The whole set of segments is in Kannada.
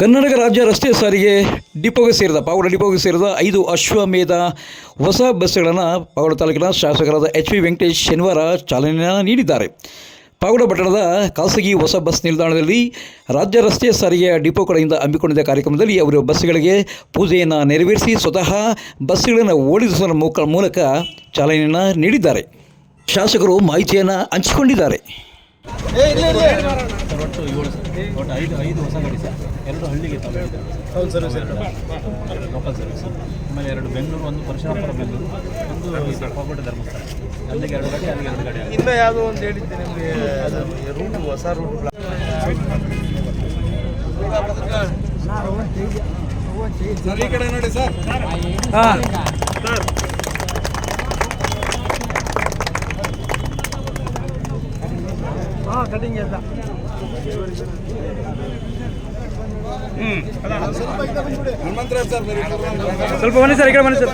ಕರ್ನಾಟಕ ರಾಜ್ಯ ರಸ್ತೆ ಸಾರಿಗೆ ಡಿಪೋಗೆ ಸೇರಿದ ಪಾವಡ ಡಿಪೋಗೆ ಸೇರಿದ ಐದು ಅಶ್ವಮೇಧ ಹೊಸ ಬಸ್ಗಳನ್ನು ಪಾವಡ ತಾಲೂಕಿನ ಶಾಸಕರಾದ ಎಚ್ ವಿ ವೆಂಕಟೇಶ್ ಶನಿವಾರ ಚಾಲನೆ ನೀಡಿದ್ದಾರೆ. ಪಾವಗಡ ಪಟ್ಟಣದ ಖಾಸಗಿ ಹೊಸ ಬಸ್ ನಿಲ್ದಾಣದಲ್ಲಿ ರಾಜ್ಯ ರಸ್ತೆ ಸಾರಿಗೆ ಡಿಪೋ ಕಡೆಯಿಂದ ಹಮ್ಮಿಕೊಂಡಿದ್ದ ಕಾರ್ಯಕ್ರಮದಲ್ಲಿ ಅವರು ಬಸ್ಗಳಿಗೆ ಪೂಜೆಯನ್ನು ನೆರವೇರಿಸಿ ಸ್ವತಃ ಬಸ್ಗಳನ್ನು ಓಡಿಸುವ ಮೂಲಕ ಚಾಲನೆಯನ್ನು ನೀಡಿದ್ದಾರೆ. ಶಾಸಕರು ಮಾಹಿತಿಯನ್ನು ಹಂಚಿಕೊಂಡಿದ್ದಾರೆ. ಸರ್ ಒಟ್ಟು ಏಳು ಸರ್. ಒಟ್ಟು ಐದು ಐದು ಹೊಸ ಗಾಡಿ ಸರ್. ಎರಡು ಹಳ್ಳಿಗೆ ಹೌದು ಸರ್ ಸರ್. ಎರಡು ಲೋಕಲ್ ಸರ್ವಿಸ್ ಆಮೇಲೆ ಎರಡು ಬೆಂಗಳೂರು ಒಂದು ಪರಶುರಾಮಪುರ ಬೆಂಗಳೂರು. ಒಂದು ಪಾಪೋಟ ಧರ್ಮಸ್ಥಳ. ಅಲ್ಲಿಗೆ ಎರಡು ಗಾಡಿ ಅಲ್ಲಿಗೆ ಎರಡು ಗಾಡಿ ಇನ್ನು ಯಾವುದೋ ಒಂದು ಹೇಳಿದ್ದೆ ನಿಮಗೆ ಅದು ರೂಟ್ ಹೊಸ ರೂಟ್ ಸರ್ ಈ ಕಡೆ ನೋಡಿ ಸರ್. ಹಾಂ. ಹಾಂ ಕಟಿಂಗ್ ಎಲ್ಲ. ಸರ್ ಸ್ವಲ್ಪ ಬನ್ನಿ ಸರ್ ಈ ಕಡೆ ಬನ್ನಿ ಸರ್.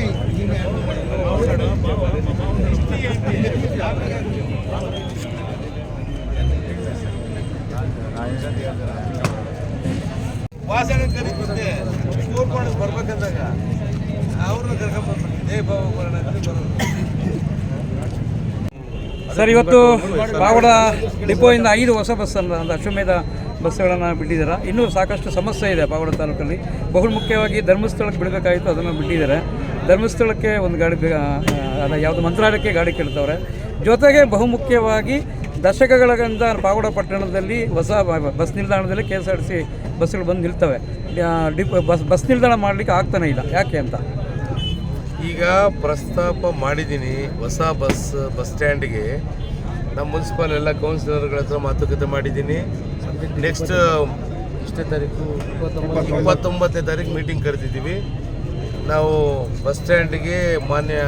ಸರ್, ಇವತ್ತು ಬಾವಡ ಡಿಪೋಯಿಂದ ಐದು ಹೊಸ ಬಸ್ಸನ್ನು ಒಂದು ಅಶ್ವಮೇಧ ಬಸ್ಸುಗಳನ್ನು ಬಿಟ್ಟಿದ್ದಾರೆ ಇನ್ನೂ ಸಾಕಷ್ಟು ಸಮಸ್ಯೆ ಇದೆ ಬಾವಡ ತಾಲೂಕಲ್ಲಿ. ಬಹು ಮುಖ್ಯವಾಗಿ ಧರ್ಮಸ್ಥಳಕ್ಕೆ ಬಿಡಬೇಕಾಗಿತ್ತು, ಅದನ್ನು ಬಿಟ್ಟಿದ್ದಾರೆ ಧರ್ಮಸ್ಥಳಕ್ಕೆ ಒಂದು ಗಾಡಿ ಯಾವುದು ಮಂತ್ರಾಲಯಕ್ಕೆ ಗಾಡಿ ಕೇಳ್ತವ್ರೆ. ಜೊತೆಗೆ ಬಹುಮುಖ್ಯವಾಗಿ ದಶಕಗಳಿಂದ ಪಾವಗಡ ಪಟ್ಟಣದಲ್ಲಿ ಹೊಸ ಬಸ್ ನಿಲ್ದಾಣದಲ್ಲಿ K S R T C ಬಸ್ಗಳು ಬಂದು ನಿಲ್ತವೆ. ಡಿಪ್ ಬಸ್ ಬಸ್ ನಿಲ್ದಾಣ ಮಾಡಲಿಕ್ಕೆ ಆಗ್ತಾನೆ ಇಲ್ಲ. ಯಾಕೆ ಅಂತ? ಈಗ ಪ್ರಸ್ತಾಪ ಮಾಡಿದ್ದೀನಿ ಹೊಸ ಬಸ್ ಬಸ್ ಸ್ಟ್ಯಾಂಡ್ಗೆ. ನಮ್ಮ ಮುನ್ಸಿಪಲ್ ಎಲ್ಲ ಕೌನ್ಸಿಲರ್ಗಳ ಹತ್ರ ಮಾತುಕತೆ ಮಾಡಿದ್ದೀನಿ. ನೆಕ್ಸ್ಟ್ ಇಷ್ಟೇ ತಾರೀಕು? ಇಪ್ಪತ್ತೊಂಬತ್ತನೇ ತಾರೀಕು. ಮೀಟಿಂಗ್ ಕರೆದಿದ್ದೀವಿ. ನಾವು ಬಸ್ ಸ್ಟ್ಯಾಂಡ್ಗೆ ಮಾನ್ಯ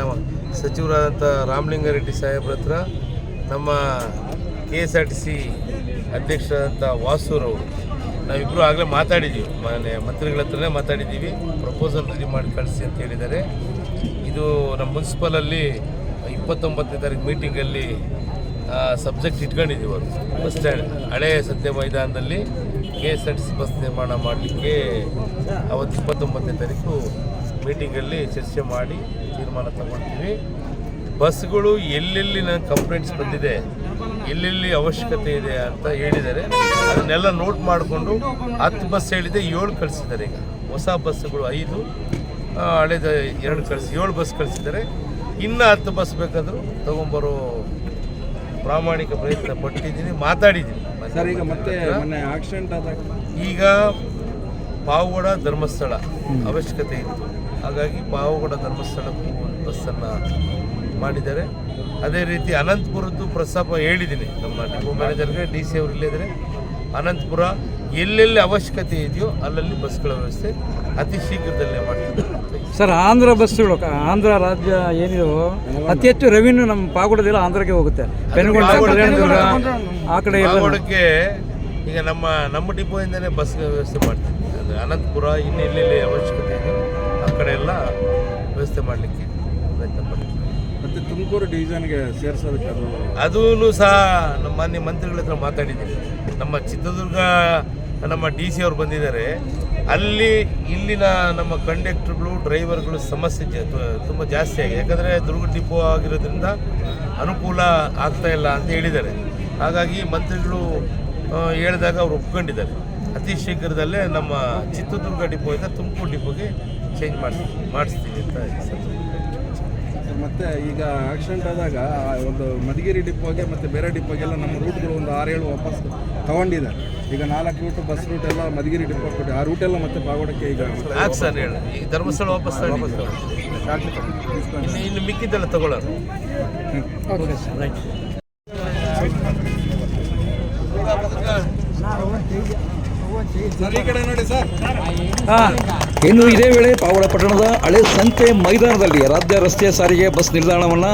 ಸಚಿವರಾದಂಥ ರಾಮಲಿಂಗಾರೆಡ್ಡಿ ಸಾಹೇಬ್ರ ಹತ್ರ ನಮ್ಮ K S R T C ಅಧ್ಯಕ್ಷರಾದಂಥ ವಾಸೂರವರು ನಾವಿಬ್ಬರು ಆಗಲೇ ಮಾತಾಡಿದ್ದೀವಿ ಮನೆ ಮಂತ್ರಿಗಳ ಹತ್ರನೇ ಮಾತಾಡಿದ್ದೀವಿ ಪ್ರಪೋಸಲ್ ರೆಡಿ ಮಾಡಿ ಕಳಿಸಿ ಅಂತ ಹೇಳಿದ್ದಾರೆ. ಇದು ನಮ್ಮ ಮುನ್ಸಿಪಲಲ್ಲಿ ಇಪ್ಪತ್ತೊಂಬತ್ತನೇ ತಾರೀಕು ಮೀಟಿಂಗಲ್ಲಿ ಸಬ್ಜೆಕ್ಟ್ ಇಟ್ಕೊಂಡಿದ್ದೀವಿ ಅವರು. ಬಸ್ ಸ್ಟ್ಯಾಂಡ್, ಹಳೆ ಸತ್ಯ ಮೈದಾನದಲ್ಲಿ K S R T C bus ನಿರ್ಮಾಣ ಮಾಡಲಿಕ್ಕೆ ಅವತ್ತು ಇಪ್ಪತ್ತೊಂಬತ್ತನೇ ತಾರೀಕು ಮೀಟಿಂಗಲ್ಲಿ ಚರ್ಚೆ ಮಾಡಿ ತೀರ್ಮಾನ ತಗೊಳ್ತೀವಿ. ಬಸ್ಗಳು ಎಲ್ಲೆಲ್ಲಿ ನನ್ನ ಕಂಪ್ಲೇಂಟ್ಸ್ ಬಂದಿದೆ ಎಲ್ಲೆಲ್ಲಿ ಅವಶ್ಯಕತೆ ಇದೆ ಅಂತ ಹೇಳಿದ್ದಾರೆ ಅದನ್ನೆಲ್ಲ ನೋಟ್ ಮಾಡಿಕೊಂಡು ಹತ್ತು ಬಸ್ ಹೇಳಿದೆ ಏಳು ಕಳಿಸಿದ್ದಾರೆ ಈಗ. ಹೊಸ ಬಸ್ಸುಗಳು ಐದು ಹಳೆದ ಎರಡು ಕಳಿಸಿ ಏಳು ಬಸ್ ಕಳಿಸಿದ್ದಾರೆ. ಇನ್ನೂ ಹತ್ತು ಬಸ್ ಬೇಕಾದರೂ ತೊಗೊಂಬರೋ ಪ್ರಾಮಾಣಿಕ ಪ್ರಯತ್ನ ಪಟ್ಟಿದ್ದೀನಿ ಮಾತಾಡಿದ್ದೀನಿ. ಸರ್ ಈಗ ಮತ್ತೆ ಆಕ್ಸಿಡೆಂಟ್ ಆದಾಗ ಈಗ ಪಾವಗಡ ಧರ್ಮಸ್ಥಳ ಅವಶ್ಯಕತೆ ಇತ್ತು ಹಾಗಾಗಿ ಪಾವಗಡ ಧರ್ಮಸ್ಥಳಕ್ಕೂ ಒಂದು ಬಸ್ಸನ್ನು ಮಾಡಿದ್ದಾರೆ. ಅದೇ ರೀತಿ ಅನಂತಪುರದ್ದು ಪ್ರಸ್ತಾಪ ಹೇಳಿದ್ದೀನಿ. ನಮ್ಮ ಡಿಪೋ ಮ್ಯಾನೇಜರ್ಗೆ ಡಿ ಸಿ ಅವರು ಇಲ್ಲಿದ್ದಾರೆ ಅನಂತಪುರ ಎಲ್ಲೆಲ್ಲಿ ಅವಶ್ಯಕತೆ ಇದೆಯೋ ಅಲ್ಲಲ್ಲಿ ಬಸ್ಗಳ ವ್ಯವಸ್ಥೆ ಅತಿ ಶೀಘ್ರದಲ್ಲೇ ಮಾಡ್ತೀವಿ ಸರ್ ಆಂಧ್ರ ಬಸ್ಸುಗಳು ಆಂಧ್ರ ರಾಜ್ಯ ಏನಿದೆ ಅತಿ ಹೆಚ್ಚು ರೆವಿನ್ಯೂ ನಮ್ಮ ಪಾವಗಡದೆಲ್ಲ ಆಂಧ್ರಕ್ಕೆ ಹೋಗುತ್ತೆ. ಆ ಕಡೆ ಪಾವಗಡಕ್ಕೆ ಈಗ ನಮ್ಮ ನಮ್ಮ ಡಿಪೋಯಿಂದನೇ ಬಸ್ ವ್ಯವಸ್ಥೆ ಮಾಡ್ತೀವಿ ಅಂದರೆ ಅನಂತಪುರ ಇನ್ನೆಲ್ಲೆಲ್ಲಿ ಅವಶ್ಯಕತೆ ಇದೆಯೋ ಆ ಕಡೆ ಎಲ್ಲ ವ್ಯವಸ್ಥೆ ಮಾಡಲಿಕ್ಕೆ ಪ್ರಯತ್ನ ಪಡ್ತೀವಿ. ಮತ್ತೆ ತುಮಕೂರು ಡಿವಿಷನ್ಗೆ ಸೇರಿಸೋದಕ್ಕೆ ಅದು ಅದೂ ಸಹ ನಮ್ಮ ಮಾನ್ಯ ಮಂತ್ರಿಗಳ ಹತ್ರ ಮಾತಾಡಿದ್ದೀನಿ ನಮ್ಮ ಚಿತ್ರದುರ್ಗ ನಮ್ಮ ಡಿ ಸಿ ಅವರು ಬಂದಿದ್ದಾರೆ. ಅಲ್ಲಿ ಇಲ್ಲಿನ ನಮ್ಮ ಕಂಡಕ್ಟರ್ಗಳು ಡ್ರೈವರ್ಗಳು ಸಮಸ್ಯೆ ತುಂಬ ಜಾಸ್ತಿ ಆಗಿದೆ. ಯಾಕಂದರೆ ದುರ್ಗ ಡಿಪೋ ಆಗಿರೋದ್ರಿಂದ ಅನುಕೂಲ ಆಗ್ತಾ ಇಲ್ಲ ಅಂತ ಹೇಳಿದ್ದಾರೆ. ಹಾಗಾಗಿ ಮಂತ್ರಿಗಳು ಹೇಳಿದಾಗ ಅವ್ರು ಒಪ್ಕೊಂಡಿದ್ದಾರೆ. ಅತಿ ಶೀಘ್ರದಲ್ಲೇ ನಮ್ಮ ಚಿತ್ರದುರ್ಗ ಡಿಪೋಯಿಂದ ತುಮಕೂರು ಡಿಪೋಗೆ ಚೇಂಜ್ ಮಾಡಿ ಮಾಡಿಸ್ತೀವಿ ಅಂತ ಸರ್ ಮತ್ತೆ ಈಗ ಆಕ್ಸಿಡೆಂಟ್ ಆದಾಗ ಆ ಒಂದು ಮಧುಗಿರಿ ಡಿಪೋಗೆ ಮತ್ತೆ ಬೇರೆ ಡಿಪೋಗೆಲ್ಲ ನಮ್ಮ ರೂಟ್ಗಳು ಒಂದು ಆರು ಏಳು ವಾಪಸ್ ತಗೊಂಡಿದ್ದಾರೆ. ಈಗ ನಾಲ್ಕು ರೂಟ್ ಬಸ್ ರೂಟ್ ಎಲ್ಲ ಮಧುಗಿರಿ ಡಿಪೋ ಕೊಟ್ಟು ಆ ರೂಟ್ ಎಲ್ಲ ಮತ್ತೆ ಪಾಗೋಡಕ್ಕೆ ಈಗ ಯಾಕೆ ಸರ್ ಹೇಳಿ. ಈಗ ಧರ್ಮಸ್ಥಳ ವಾಪಸ್. ಇನ್ನು ಇನ್ನು ಮಿಕ್ಕಿದ್ದೆಲ್ಲ ತಗೊಳ್ಳೋರು ಹ್ಞೂ ಈ ಕಡೆ ನೋಡಿ ಸರ್ ಹಾಂ ಇನ್ನು ಇದೇ ವೇಳೆ ಪಾವಡ ಪಟ್ಟಣದ ಹಳೆ ಸಂತೆ ಮೈದಾನದಲ್ಲಿ ರಾಜ್ಯ ರಸ್ತೆ ಸಾರಿಗೆ ಬಸ್ ನಿಲ್ದಾಣವನ್ನು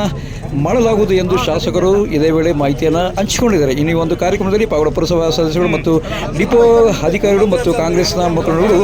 ಮಾಡಲಾಗುವುದು ಎಂದು ಶಾಸಕರು ಇದೇ ವೇಳೆ ಮಾಹಿತಿಯನ್ನು ಹಂಚಿಕೊಂಡಿದ್ದಾರೆ. ಇನ್ನು ಈ ಒಂದು ಕಾರ್ಯಕ್ರಮದಲ್ಲಿ ಪಾವಡ ಪುರಸಭಾ ಸದಸ್ಯರು ಮತ್ತು ಡಿಪೋ ಅಧಿಕಾರಿಗಳು ಮತ್ತು ಕಾಂಗ್ರೆಸ್ನ ಮುಖಂಡರು